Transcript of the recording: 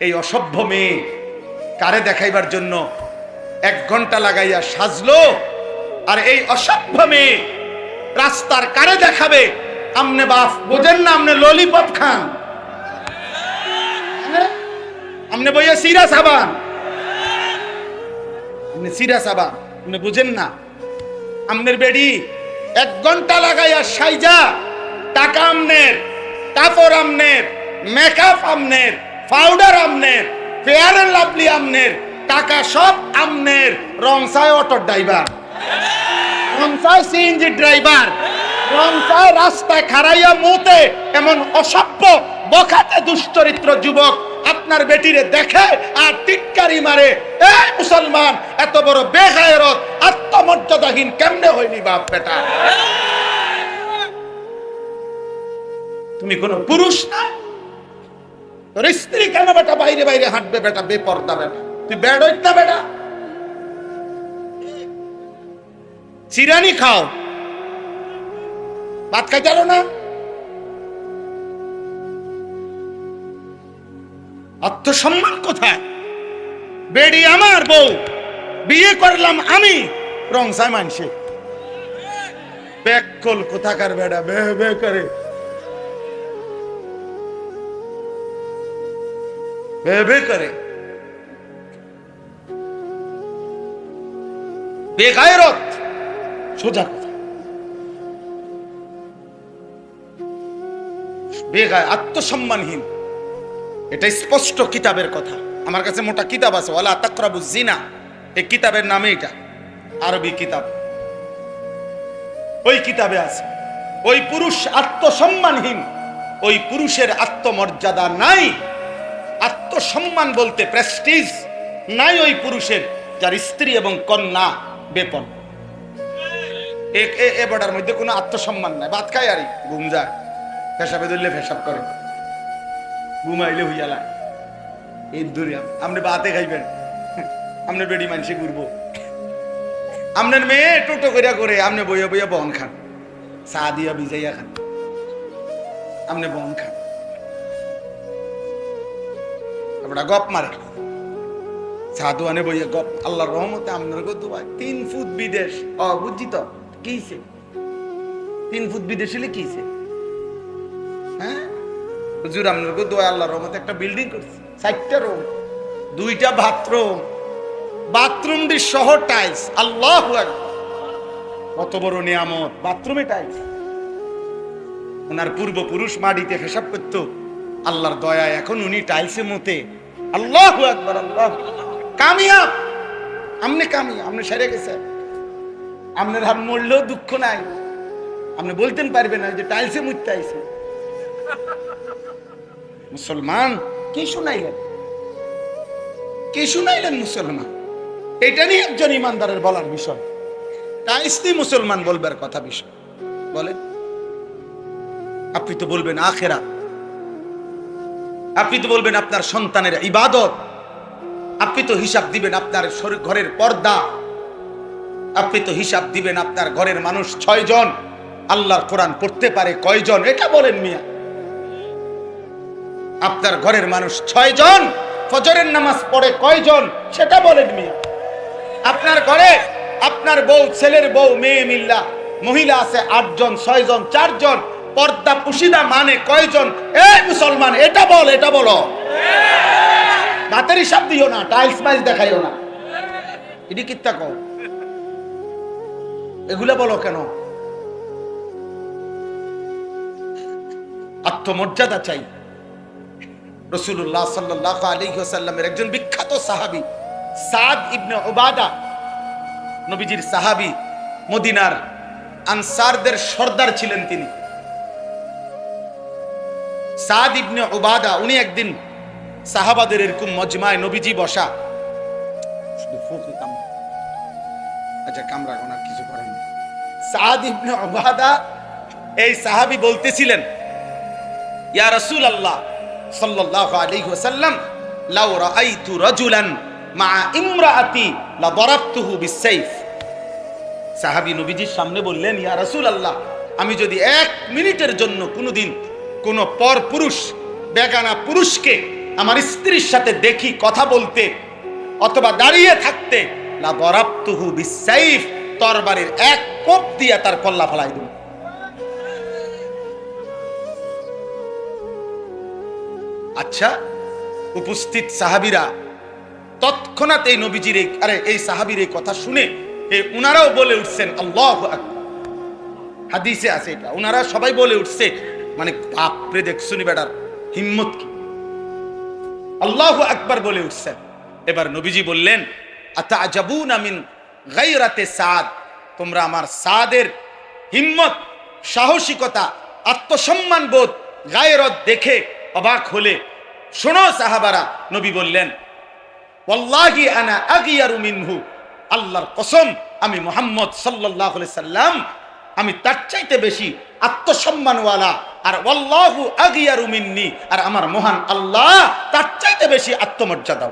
এই অসভ্য মেয়ে কারে দেখাইবার জন্য এক ঘণ্টা লাগাইয়া সাজলো? আর এই অসভ্য মেয়ে রাস্তার কারে দেখাবে? আমনে বাপ বোঝেন না, আমনে ললিপপ খান। হ্যাঁ? আমনে বইয়া সিরা সাবান। আপনি সিরা সাবান। আপনি বুঝেন না। আমনের বেডি এক ঘণ্টা লাগাইয়া সাইজা, টাকা আমনের, কাপড় আমনের মেকআপ আমনের। পাউডার আমনের এন্ড লাভলি আমনের, টাকা সব আমনের, রংসায় অটো ড্রাইভার। রংসায় সিএনজি ড্রাইভার, রংসায় রাস্তায় খারাইয়া মুতে এমন অসভ্য বখাতে দুশ্চরিত্র যুবক আপনার বেটিরে দেখে আর টিটকারি মারে। এই মুসলমান, এত বড় বেগায়রত, আত্মমর্যাদাহীন কেমনে হয়নি বাপ বেটা? তুমি কোন পুরুষ না? তোর স্ত্রী কেন বেটা বাইরে বাইরে হাঁটবে বেটা? বেপর্দা বেটা। তুই বেড না বেটা? চিরানি খাও। ভাত খাই চালো না? আত্মসম্মান কোথায়? বেডি আমার বউ। বিয়ে করলাম আমি। রংসায় মানছে ব্যাককল কোথাকার বেড়া বে বে করে। বে বে করে বেগায়রত সোজা বেগায় আত্মসম্মানহীন এটা স্পষ্ট কিতাবের কথা। আমার কাছে মোটা কিতাব আছে। ওয়ালা তাকরাবু জিনা এই কিতাবের নামে এটা। আরবি কিতাব। ওই কিতাবে আছে। ওই পুরুষ আত্মসম্মানহীন। ওই পুরুষের আত্মমর্যাদা নাই। আত্মসম্মান বলতে প্রেস্টিজ নাই ওই পুরুষের, যার স্ত্রী এবং কন্যা বেপন। এ- মধ্যে কোনো আত্মসম্মান নাই। ভাত খায় আরই ঘুম যায় ফেসাবে ধরলে ফেসাব করে। ঘুমাইলে হইয়া লাগে এই দূরে আপনি বাতে খাইবেন। আপনার বেডি মানুষে ঘুরবো। আপনার মেয়ে টোটো করিয়া করে আপনি বইয়া বইয়া বন খান। চা দিয়া ভিজাইয়া খান। আপনি বন খান। আপনারা গপ মারে। সাধু আনে বইয়া গপ। আল্লাহর রহমতে আপনার গো দুবাই তিন ফুট বিদেশ। ও বুঝছি কিছে তিন ফুট বিদেশ হলে কিছে হ্যাঁ? হুজুর, আপনার গো দোয়া আল্লাহর রহমতে একটা বিল্ডিং করছে। চারটা রুম দুইটা বাথরুম বাথরুম দি সহ টাইলস আল্লাহ কত বড় নিয়ামত। বাথরুমে টাইলস ওনার পূর্বপুরুষ মাটিতে হিসাব করত। আল্লাহর দয়ায় এখন উনি টাইলসে মতে। আল্লাহ একবার আল্লাহ কামিয়াব! আমনে কামিয়া আপনি সেরে গেছে। আপনার হাত মরলেও দুঃখ নাই। আপনি বলতেন পারবেন না যে টাইলসে মুততে আইছে। মুসলমান, কি শুনাইলেন? কি শুনাইলেন মুসলমান? এটা নিয়ে একজন ইমানদারের বলার বিষয়। টাইসনি মুসলমান বলবার কথা বিষয়। বলেন। আপনি তো বলবেন আখেরা আপনি তো বলবেন আপনার সন্তানের ইবাদত। আপনি তো হিসাব দিবেন আপনার ঘরের পর্দা। আপনি তো হিসাব দিবেন আপনার ঘরের মানুষ ছয় জন আল্লাহর কোরআন পড়তে পারে কয়জন? এটা বলেন মিয়া। আপনার ঘরের মানুষ ছয় জন ফজরের নামাজ পড়ে কয়জন? সেটা বলেন মিয়া। আপনার ঘরে আপনার বউ, ছেলের বউ, মেয়ে, মিল্লা, মহিলা আছে আটজন ছয় জন চারজন। পর্দা পুশিদা মানে কয়জন? এই মুসলমান, এটা বল, এটা বলো। রাতের হিসাব দিও না টাইলস মাইলস দেখাইও না। এটি কিত্তা কও? এগুলা বলো কেন? আত্মমর্যাদা চাই। রসুল্লাহ সাল্লাহ আলী সাল্লামের একজন বিখ্যাত সাহাবি, সাদ ইবনে ওবাদা নবীজির সাহাবি, মদিনার আনসারদের সর্দার ছিলেন তিনি। সাদ ইবনে ওবাদা উনি একদিন সাহাবাদের এরকম মজমায় নবীজি বসা। শুধু ফুঁকি আচ্ছা কামরা ওনার কিছু করেন। সাদ ইবনে ওবাদা এই সাহাবি বলতেছিলেন ইয়া রাসূল আল্লাহ সাল্লাল্লাহু আলাইহি ওয়াসাল্লাম লাউ রাআইতু রাজুলান মা ইমরাআতি লা দারাবতুহু বিসাইফ সাহাবী নবীজির সামনে বললেন ইয়া রাসূল আল্লাহ আমি যদি এক মিনিটের জন্য কোনোদিন কোন পর পুরুষ, বেগানা পুরুষকে আমার স্ত্রীর সাথে দেখি, কথা বলতে, অথবা দাঁড়িয়ে থাকতে বিসাইফ তরবারির এক কোপ তার কল্লা ফলাই আচ্ছা উপস্থিত সাহাবীরা তৎক্ষণাৎ এই নবীজির এই আরে, এই সাহাবীর এই কথা শুনে এই উনারাও বলে উঠছেন, আল্লাহ হাদিসে আছে এটা। উনারা সবাই বলে উঠছে মানে বাপরে দেখছুনি বেটার, হিম্মত কি? আল্লাহ আকবার বলে উঠছেন। এবার নবীজি বললেন আতা আজাবুন আমিন গাইরাতে সাদ, তোমরা আমার সাদের হিম্মত, সাহসিকতা, আত্মসম্মান বোধ, গায়রত দেখে অবাক হলে শোনো সাহাবারা, নবী বললেন, ওয়াল্লাহি আনা আগিয়ারু মিনহু, আল্লাহর কসম, আমি মোহাম্মদ আলাইহি সাল্লাম, আমি তার চাইতে বেশি আত্মসম্মানওয়ালা আর ওয়াল্লাহু আগিয়ারু আর আমার মহান আল্লাহ তার চাইতে বেশি আত্মমর্যাদা